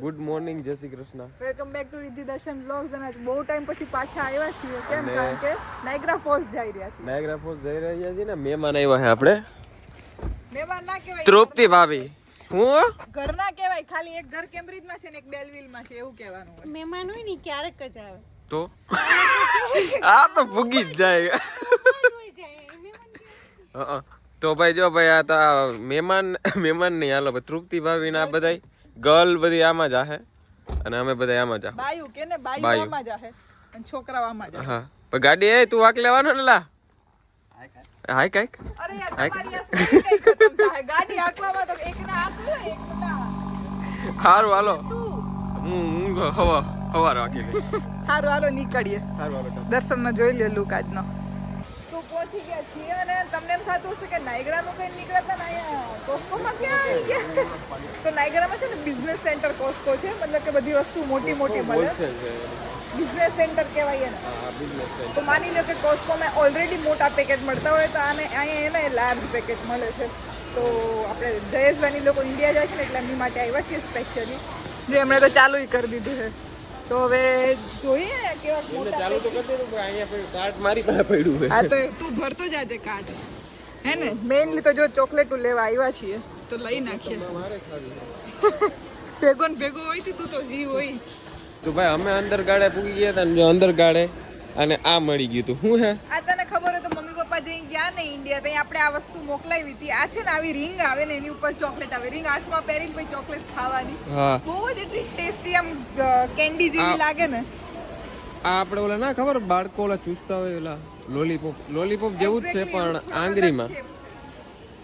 Good morning Jai Shri Krishna. Welcome back to Riddhi Darshan vlogs અને બહુ time પછી પાછા આવ્યા છીએ. કેમ? કારણ કે નાયગ્રા ફોલ્સ જઈ રહ્યા છીએ. નાયગ્રા ફોલ્સ જઈ રહ્યા છીએ ને મહેમાન આવ્યા છે આપણે. મહેમાન ના કહેવાય તૃપ્તિ ભાભી. હું ઘર ના કહેવાય ખાલી એક ઘર કેમ્બ્રિજમાં છે ને એક બેલવિલમાં છે એવું કહેવાનું હોય. મહેમાન હોય ને ક્યારેક જ આવે. તો? આ તો ભૂગી જ જાય. હ. તો ભાઈ જો ભાઈ આ તો મહેમાન મહેમાન નહીં હાલો ભાઈ તૃપ્તિ ને આ બધાય. ગર્લ બધી આમાં જ આહે અને અમે બધા આમાં જ આહે. બાયુ કે ને? બાયુ આમાં જ આહે. અને છોકરા આમાં જાહે હા. પણ ગાડી એ તું વાક લેવાનો ને લા. હાય કાઈક. અરે યાર તમારી આ ગાડી આકવામાં તો એક ના હોય, એક ના હારું હાલો. હું હું હવા હવા રાખી હારું હાલો નીકળીએ. હારું હાલો દર્શનમાં જોઈ લે લુક આજનો. પહોંચી ગયા છીએ અને તમને એમ થતું હશે કે નાયગ્રાનું કંઈ નીકળતા ને અહીંયા કોસ્કોમાં ક્યાં આવી ગયા? તો નાયગ્રામાં છે ને બિઝનેસ સેન્ટર કોસ્કો છે મતલબ કે બધી વસ્તુ મોટી મોટી મળે. બિઝનેસ સેન્ટર કહેવાય એને. તો માની લો કે કોસ્કોમાં ઓલરેડી મોટા પેકેટ મળતા હોય તો આને અહીંયા એને લાર્જ પેકેટ મળે છે. તો આપણે જયેશભાઈની લોકો ઇન્ડિયા જાય છે ને એટલે એમની માટે આવ્યા છીએ સ્પેશિયલી જે એમણે તો ચાલુ કરી દીધું છે. તો હવે જોઈએ કેવા મોટા ચાલુ તો કરી દીધું પણ અહીંયા પછી કાર્ટ મારી પાસે પડ્યું છે. આ તો તું ભરતો જાજે કાર્ડ. હે ને? મેઇનલી તો જો ચોકલેટ લેવા આવ્યા છીએ. તો લઈ નાખીએ. મારે ખાવી ભેગો ને ભેગો હોય તું તો જીવ હોય. તો ભાઈ અમે અંદર ગાડે પૂગી ગયા હતા ને જો અંદર ગાડે અને આ મળી ગયું તું. શું હે? આ તને ખબર હોય તો મમ્મી પપ્પા જઈ ગયા ને ઇન્ડિયા ત્યાં આપણે આ વસ્તુ મોકલાવી હતી. આ છે ને આવી રિંગ આવે ને એની ઉપર ચોકલેટ આવે. રિંગ હાથમાં પહેરીને પછી ચોકલેટ ખાવાની. બહુ જ એટલી ટેસ્ટી આમ કેન્ડી જેવી લાગે ને. આ આપણે ઓલા ના ખબર બાળકો ઓલા ચૂસતા હોય ઓલા લોલીપોપ લોલીપોપ જેવું જ છે પણ આંગળીમાં.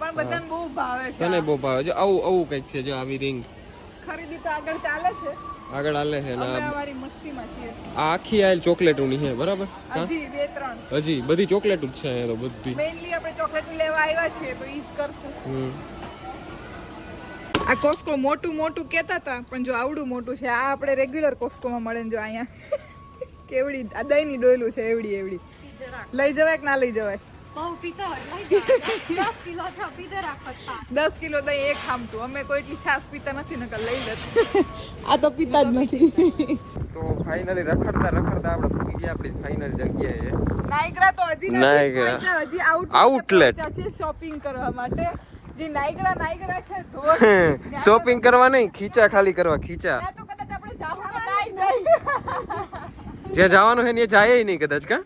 પણ બધાને બહુ ભાવે છે તને બહુ ભાવે છે. આવું આવું કંઈક છે જો આવી રિંગ ખરીદી તો આગળ ચાલે છે. આગળ હાલે છે ને આ આખી આયલ ચોકલેટો આ આખી આયેલ ચોકલેટોની છે બરાબર? હજી બે ત્રણ. હજી બધી ચોકલેટો જ છે તો બધી. મેઇનલી આપણે ચોકલેટ લેવા આવ્યા છીએ તો ઈ જ કરશું. આ કોસ્કો મોટું મોટું કહેતા હતા પણ જો આવડું મોટું છે આ આપણે રેગ્યુલર કોસ્કોમાં મળે જો અહીંયા. કેવડી આ દહીંની ડોયલું છે એવડી એવડી. લઈ જવાય કે ના લઈ જવાય? દસ કિલો દહીં એક ખામતું. અમે કોઈ એટલી છાસ પીતા નથી નકર લઈ લેત. આ તો પીતા જ નથી. તો ફાઇનલી રખડતા રખડતા આપણે પૂગી ગયા આપણી ફાઇનલ જગ્યાએ. નાયગ્રા તો હજી નાયગ્રા. હજી. આઉટલેટ છે શોપિંગ કરવા માટે. જે નાયગ્રા નાયગ્રા છે ધોધ. શોપિંગ કરવા નહીં ખીચા ખાલી કરવા ખીચા. તો કદાચ આપણે જાવું તો નાઈ જ્યાં જવાનું છે ને એ જાય નહીં કદાચ કા?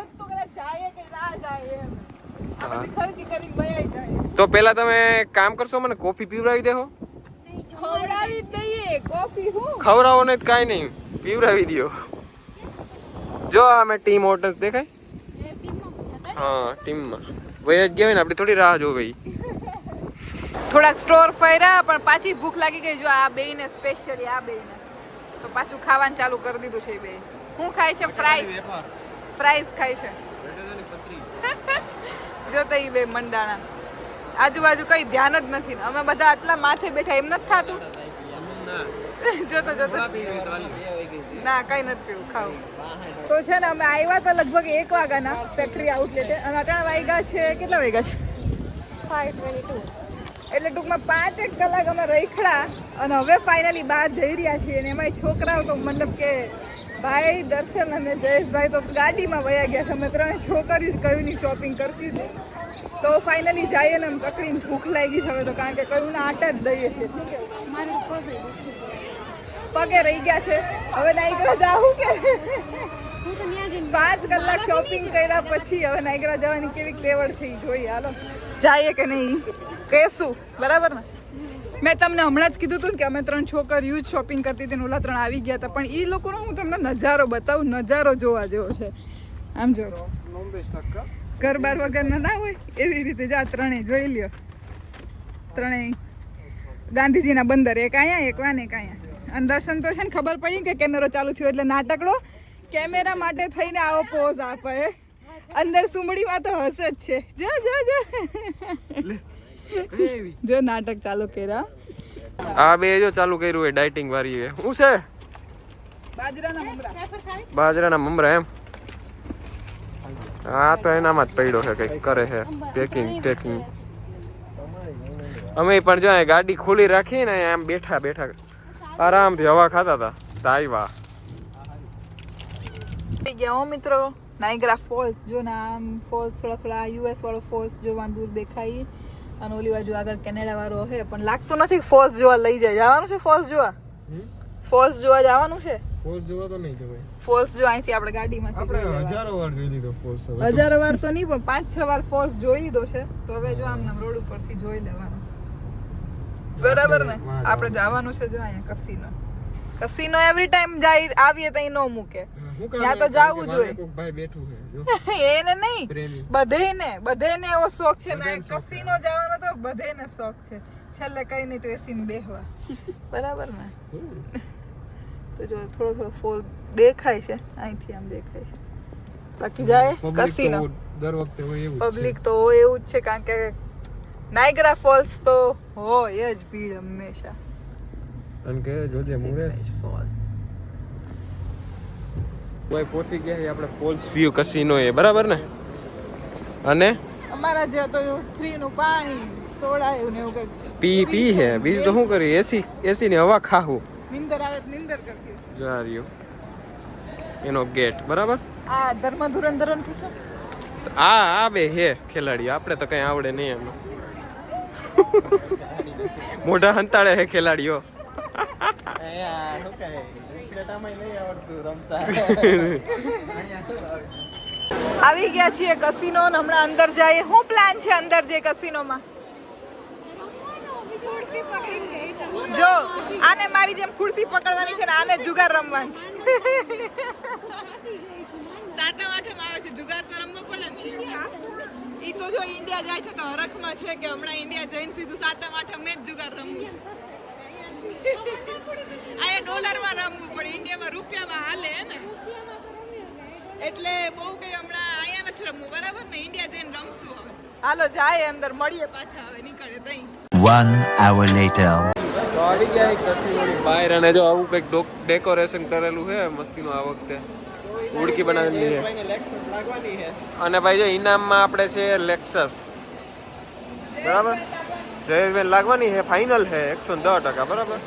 એમ તો કદાચ જાય કે ના જાય એમ. આ બધી ખરીદી કરીને વયાઈ જાય. તો પેલા તમે કામ કરશો મને કોફી પીવડાવી દેહો? ખવડાવી જ દઈએ. કોફી હું? ખવડાવો ને કાંઈ નહીં. પીવડાવી દ્યો. જો અમે ટીમ હોટલ દેખાય. એ ટીમમાં પૂછાતા હા ટીમમાં. વય જ ગયા હોય ને આપણે થોડી રાહ જોવી થોડાક સ્ટોર ફર્યા પણ પાછી ભૂખ લાગી ગઈ. જો આ બેયને સ્પેશિયલી આ બેયને. તો પાછું ખાવાનું ચાલુ કરી દીધું છે બે હું ખાય છે ફ્રાઈઝ ફ્રાઈઝ ખાય છે. જો તો ઈ બે મંડાણા. આજુબાજુ કઈ ધ્યાન જ નથી. અમે બધા આટલા માથે બેઠા એમ નથી થાતું? જોતો જોતો ના કઈ નથી પીવું ખાવું તો છે ને અમે આવ્યા તો લગભગ એક વાગ્યાના ફેક્ટરી આઉટલેટે અને અટાણા વાગ્યા છે કેટલા વાગ્યા છે? ફાઈવ ટ્વેન્ટી ટુ એટલે ટૂંકમાં પાંચ એક કલાક અમે રખડા અને હવે ફાઇનલી બહાર જઈ રહ્યા છીએ અને એમાંય છોકરાઓ તો મતલબ કે ભાઈ દર્શન અને જયેશભાઈ તો ગાડીમાં વયા ગયા છે. અમે ત્રણે છોકરીઓ કયું ની શોપિંગ કરતી હતી. તો ફાઇનલી જઈએ ને એમ પકડીને ભૂખ લાગી છે હવે તો કારણ કે કયું ના આટા જ દઈએ છીએ. પગ રહી ગયા. છે. હવે નાઈગરા જાવું કે? પાંચ કલાક શોપિંગ કર્યા પછી હવે નાઈગરા જવાની કેવી કેવડ છે એ જોઈએ. હાલો. જઈએ કે નહીં? કહેશું. બરાબર ને? મેં તમને હમણાં જ કીધું હતું કે અમે ત્રણ છોકરીઓ જ શોપિંગ કરતી હતી ઓલા ત્રણ આવી ગયા હતા. પણ એ લોકોનો હું તમને નજારો બતાવું, નજારો જોવા જેવો છે. આમ જો. ઘર બાર વગરના ના હોય? એવી રીતે જા, ત્રણેય જોઈ લ્યો. ત્રણેય. ગાંધીજીના બંદર, એક અહીંયા, એક વાને એક અહીંયા. અને દર્શન તો છે ને ખબર પડી કે કેમેરો ચાલુ થયો એટલે નાટકડો. કેમેરા માટે થઈને આવો પોઝ આપે. અંદર સુમડીમાં તો હશે જ છે. જો જો જો. જો નાટક ચાલુ કર્યા. આ બે જો ચાલુ કર્યું હોય ડાયટિંગ વાળી એ. હું છે? બાજરાના મમરા. એમ? હા તો એનામાં જ પડ્યો છે કંઈક કરે છે. પેકિંગ પેકિંગ અમે પણ જો ગાડી ખુલ્લી રાખી ને આમ બેઠા બેઠા. આરામથી હવા ખાતા હતા. તાઈ આવ્યા થઈ ગયા મિત્રો. નાઇગ્રા ફોલ્સ જો ના આમ ફોલ્સ થોડા થોડા યુએસ વાળો ફોલ્સ જોવા દૂર દેખાય. અને ઓલી બાજુ આગળ કેનેડા વાળો હે પણ લાગતું નથી ફોલ્સ જોવા લઈ જાય. જવાનું છે ફોલ્સ જોવા? ફોલ્સ જોવા જવાનું છે? ફોર્સ જોવા તો નહીં જવાય. ફોલ્સ જો અહીંથી આપણે ગાડીમાં આપણે હજારો વાર જોઈ લીધો ફોર્સ હજારો વાર તો નહીં પણ પાંચ છ વાર ફોલ્સ જોઈ લીધો છે તો હવે જો આમ રોડ ઉપરથી જોઈ લેવાનું. બરાબર ને? આપણે જવાનું છે જો અહીંયા કસીનો. કસીનો એવરી ટાઈમ જાય આવીએ ત્યાં નો મૂકે. ત્યાં તો જાવું જોઈએ. ભાઈ બેઠું છે એને નહીં. બધેને બધેને એવો શોખ છે. ને કસીનો જવાનો તો બધેને શોખ છે. છેલ્લે કઈ નહીં તો એસી માં બેહવા. બરાબર ને? તો જો થોડો થોડો ફોલ દેખાય છે. અહીંથી આમ દેખાય છે. બાકી જાય કસીનો દર વખતે હોય એવું પબ્લિક તો હોય એવું જ છે કારણ કે નાયગ્રા ફોલ્સ તો હોય જ ભીડ હંમેશા. અને કે જોજે મુરેશ કોઈ પહોંચી ગયા છે આપણે ફોલ્સ વ્યૂ કસીનો એ બરાબર ને? અને? અમારા જે તો ફ્રી નું પાણી સોડા એવું ને એવું કઈ પી પી છે. બીજું તો શું કરી એસી એસી ની હવા ખાવું નિંદર આવે નિંદર કરતી. જો આ રહ્યો એનો ગેટ બરાબર? આ ધર્મ ધુરંધર પૂછો આ આ બે હે ખેલાડી આપણે તો કઈ આવડે નહીં એમ. મોઢા હંતાળે હે ખેલાડીઓ. આવી ગયા છીએ કસીનો હમણાં અંદર જઈએ શું પ્લાન છે અંદર જે કસીનોમાં. જો આને મારી જેમ ખુરશી પકડવાની છે ને આને જુગાર રમવાની છે સાતમ આઠમ આવે છે જુગાર તો રમવો પડે ઈ તો જો ઇન્ડિયા જાય છે તો હરખમાં છે કે હમણાં ઇન્ડિયા જઈને સીધું સાતમ આઠમ મેં જ જુગાર રમવું આ ડોલરમાં રમવું પડે. ઇન્ડિયામાં રૂપિયામાં હાલે હે ને. એટલે બહુ કઈ હમણાં અહીંયા નથી રમવું. બરાબર ને? ઇન્ડિયા જઈને રમશું હવે. હાલો જાય અંદર. મળીએ પાછા હવે. નીકળે તઈ. One hour later. આવી ગયા કસીનોની બહાર અને જો આવું કંઈક ડેકોરેશન કરેલું છે મસ્તીનું આ વખતે. ઉડકી બનાવેલી છે. અને ભાઈ જો ઇનામમાં આપણે છે લેક્સસ બરાબર? જયેશભાઈ લાગવાની છે ફાઇનલ છે એકસો દસ ટકા બરાબર?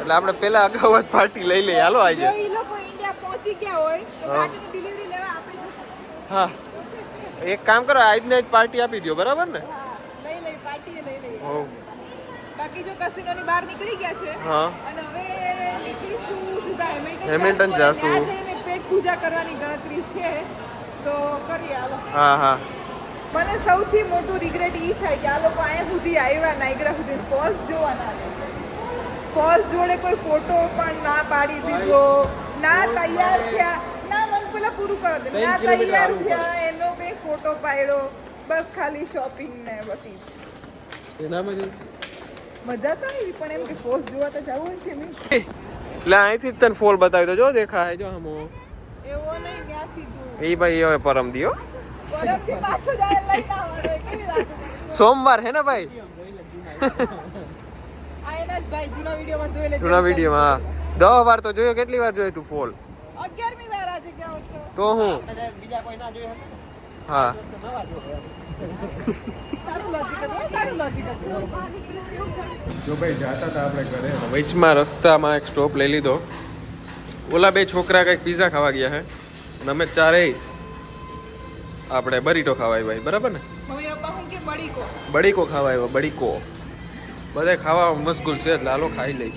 એટલે આપણે પેલા અગાઉ જ પાર્ટી લઈ લઈએ. હાલો આવી આજે ઈ લોકો ઇન્ડિયા પહોંચી ગયા હોય તો હા. ડિલિવરી લેવા આપણે જશું. હા. એક કામ કરો આજને જ પાર્ટી આપી દો બરાબર ને? લઈ લઈ પાર્ટીએ લઈ લઈએ. હો બાકી જો બહાર નીકળી ગયા છે હા. અને હવે નીકળીશું સીધા હેમિલ્ટન હેમિલ્ટન જાશું. ત્યાં જઈને પેટ પૂજા કરવાની ગણતરી છે તો હા હા. મને સૌથી મોટું રિગ્રેટ ઈ થાય કે આ લોકો અહીંયા સુધી આવ્યા નાઇગ્રા સુધી. ફોલ્સ જોવા ના ફોલ્સ જોડે કોઈ ફોટો પણ ના પાડી દીધો ના તૈયાર થયા. ના મન પેલા પૂરું કરો દે. ના તૈયાર થયા એનો બે ફોટો પાડ્યો. બસ ખાલી શોપિંગ ને બસ ઈ. મજા તો આવી પણ એમ કે ફોલ્સ જોવા તો જવું હોય કે નહીં? એટલે અહીંથી તને ફોલ બતાવી દો જો દેખાય જો હમો. એવો નહીં ક્યાંથી જો એ ભાઈ હવે પરમ દિયો. પરમથી પાછો જાય લઈને આવવાનો હોય, કેવી વાત સોમવાર હે ને ભાઈ આ એના જ ભાઈ જૂના વિડીયોમાં જોઈ લેજો જૂના વિડીયોમાં હા દસ વાર તો જોયો કેટલી વાર જોયો તું ફોલ? અગિયારમી વાર આજે ક્યાં હતો તો હું? હા. સારું લોજિક હતું હો, સારું લોજિક હતું જો ભાઈ જાતા હતા આપણે ઘરે વચમાં રસ્તામાં એક સ્ટોપ લઈ લીધો. ઓલા બે છોકરા કંઈક પીઝા ખાવા ગયા છે અને અમે ચારેય આપણે બરીટો ખાવા આવ્યા બરાબર ને? બડીકો. ખાવા આવ્યો બડીકો. બધા ખાવા મશગુલ છે એટલે હાલો ખાઈ લઈ